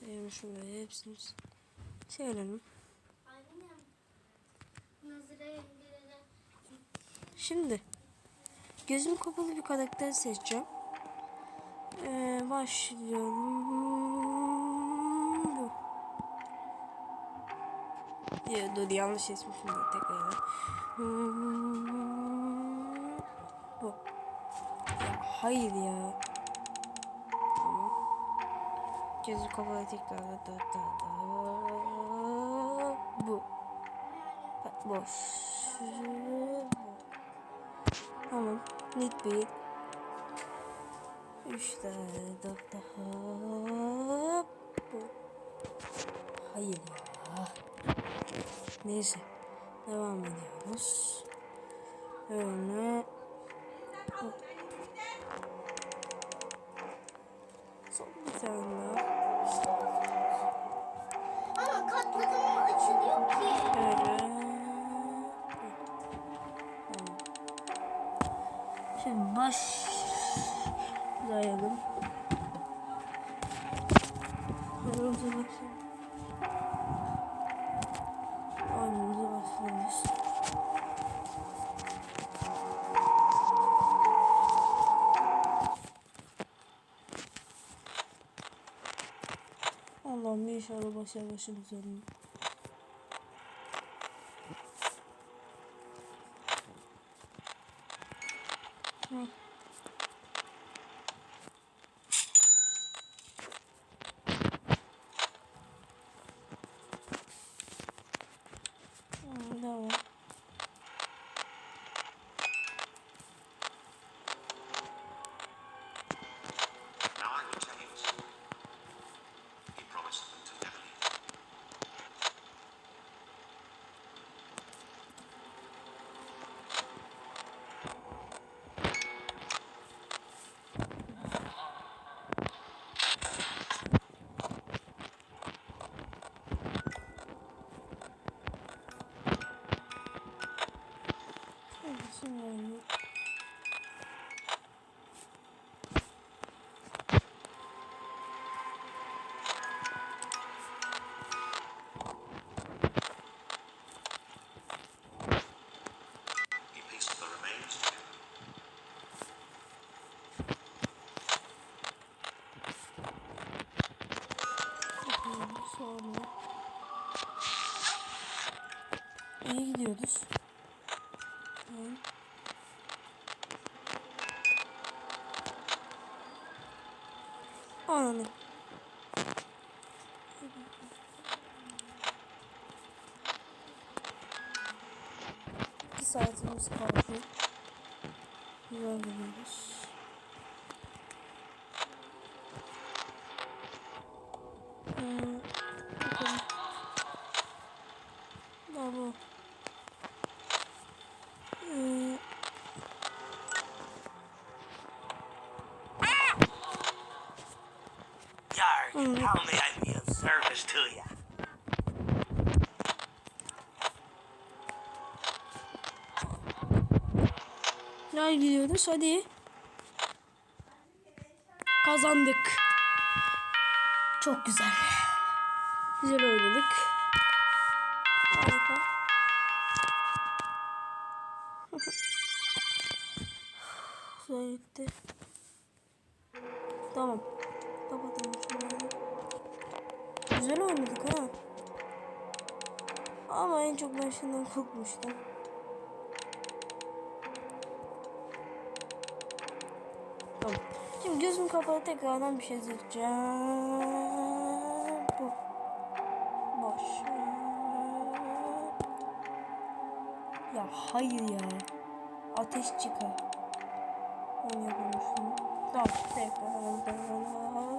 Sayalım şunları hepsini. Yengelere. Şimdi gözüm kapalı bir karakter seçeceğim. Ee, başlıyorum. Ya, dur yanlış seçmişim de tekrar. Bu. Ya, hayır ya. Gözüm kapalı tekrar. Da, da, da. Bu. Boş. Tamam. Net bir. Tane dört daha. Bu. Hayır ya. Neyse. Devam ediyoruz. Öyle. Bu. Son bir tane Şimdi baş dayalım. Yorumca başlayalım. Oyunumuza başlıyoruz. Allah'ım inşallah başa başımız olur. İyi gidiyoruz. Tamam. Anladım. İki saatimiz kaldı. Güzel gidiyoruz. Hmm, Yarg, Mm. how may I be of service to you? Nereye gidiyoruz? Hadi. Kazandık. Çok güzel. Güzel oynadık. Harika. Güzel gitti. Tamam. Güzel oynadık ha. Ama en çok ben şundan korkmuştum. Tamam. Şimdi gözüm kapalı tekrardan bir şey seçeceğim. Bu. Boş. Ya hayır ya. Ateş çıkar. Onu yapalım. Tamam. Tekrar.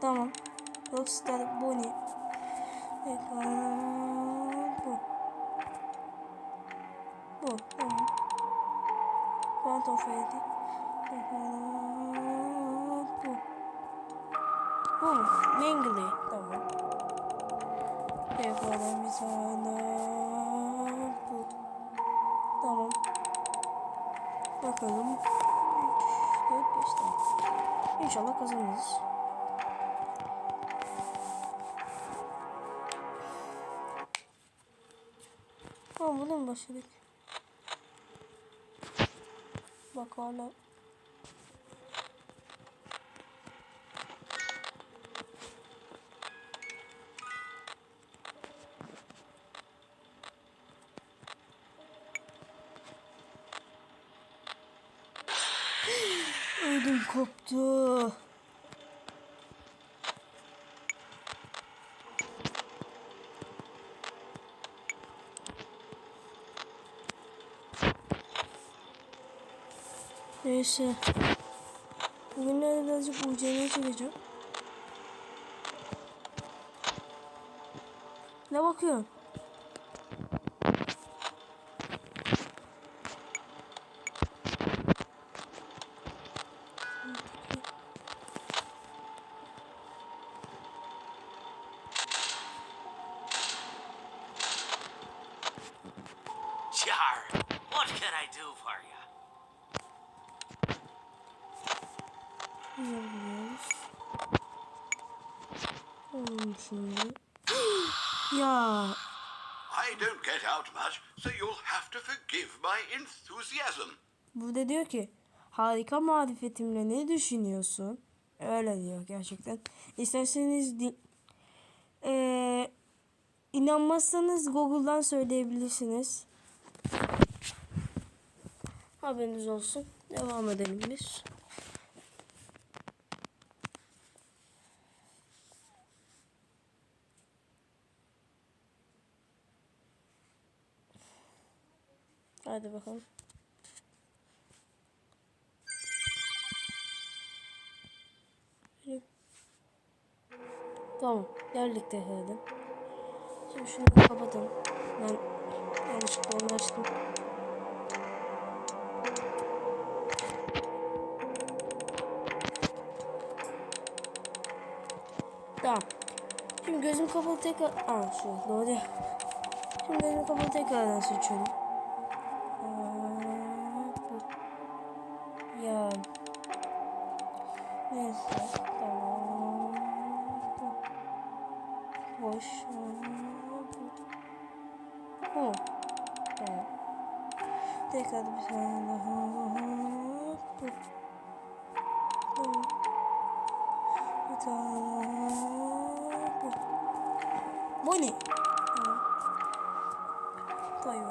Tamam. Rockstar Bonnie. Tekrar. Bu. Bu. Tamam. Phantom Freddy. Bu. Bu mu? Langley. Tekrardan bir tane. Bu. Tamam. Bakalım. 3, 4, 5 tane. İnşallah kazanırız. Bunu mu başladık? Bak hala. Ödüm koptu. Neyse. Bugünlerde birazcık UC'ye çekeceğim. Ne bakıyorsun? Onun şimdi. ya I don't get out much, so you'll have to forgive my enthusiasm. burada diyor ki harika marifetimle ne düşünüyorsun? Öyle diyor gerçekten. İsterseniz di- Eee, inanmazsanız Google'dan söyleyebilirsiniz. Haberiniz olsun. Devam edelim biz. Hadi bakalım. Tamam. Geldik tekrardan. Şimdi şunu kapatalım. Ben yanlışlıkla onu açtım. Tamam. Şimdi gözüm kapalı tekrar... Aa şu doğru. Şimdi gözüm kapalı tekrardan seçiyorum. Ya. Neyse. Tamam. Boş. Bu. Tamam. Tekrar bir tane daha. Bu. Tamam. Bir tane daha. Bu. Bu ne? Tamam. Beni.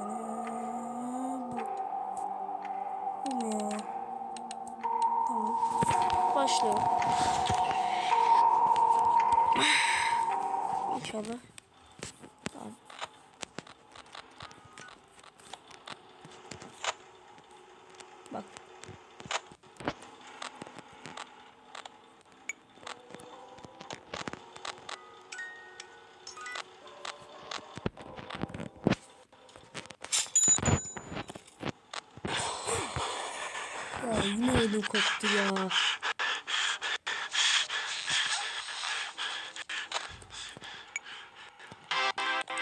Bu. Bu mu ya? İnşallah. Tamam. Bak. Ya yine ödüm koptu ya.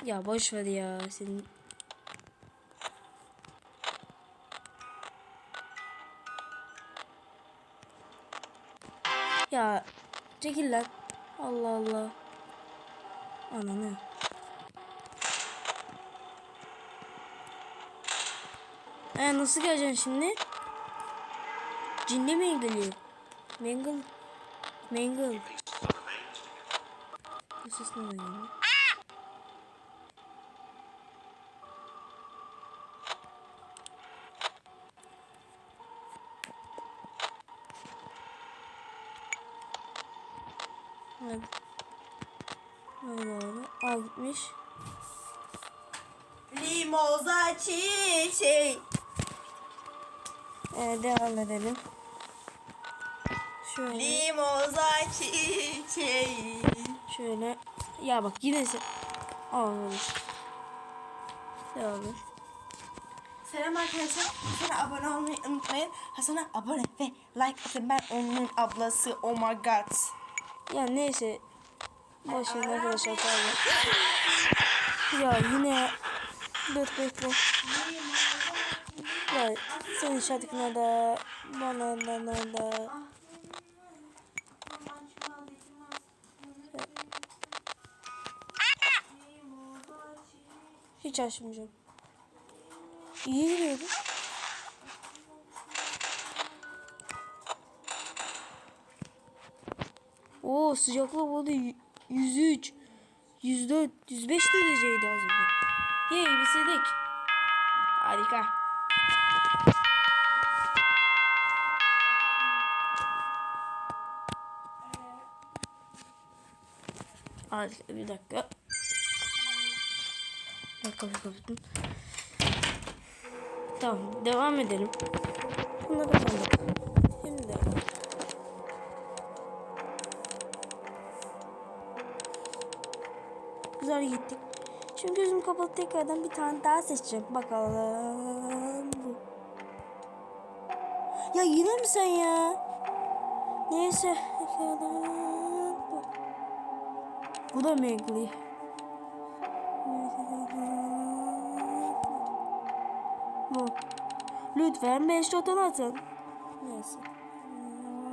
Ya boş ver ya senin. Ya çekil lan. Allah Allah. Ananı. E nasıl geleceksin şimdi? Cinli mi geliyor? Mangle. Mangle. Bu ses geliyor? Hadi. Hadi abi. Al gitmiş. Limoza çiçeği. Ee, devam edelim. Şöyle. Limoza çiçeği. Şöyle. Ya bak yine se... Al hadi. Devam et. Selam arkadaşlar. Hasan'a abone olmayı unutmayın. Hasan'a abone ve like atın. Ben onun ablası. Oh my god. Ya neyse. Verin arkadaşlar pardon. Ya yine dur bekle. Ya senin şarkına da bana da da da. Hiç açmayacağım. İyi gidiyordu. Oo sıcaklık oldu. Y- 103, 104, 105 dereceydi az önce. Yey bitirdik. Harika. Harika bir dakika. Kapıyı kapattım. Tamam devam edelim. Bunu da kazandık. Gittik. Şimdi gözüm kapalı tekrardan bir tane daha seçeceğim. Bakalım. Bu. Ya yine mi sen ya? Neyse. Bu. Bu da Megli. Bu. Lütfen 5 total atın. Neyse.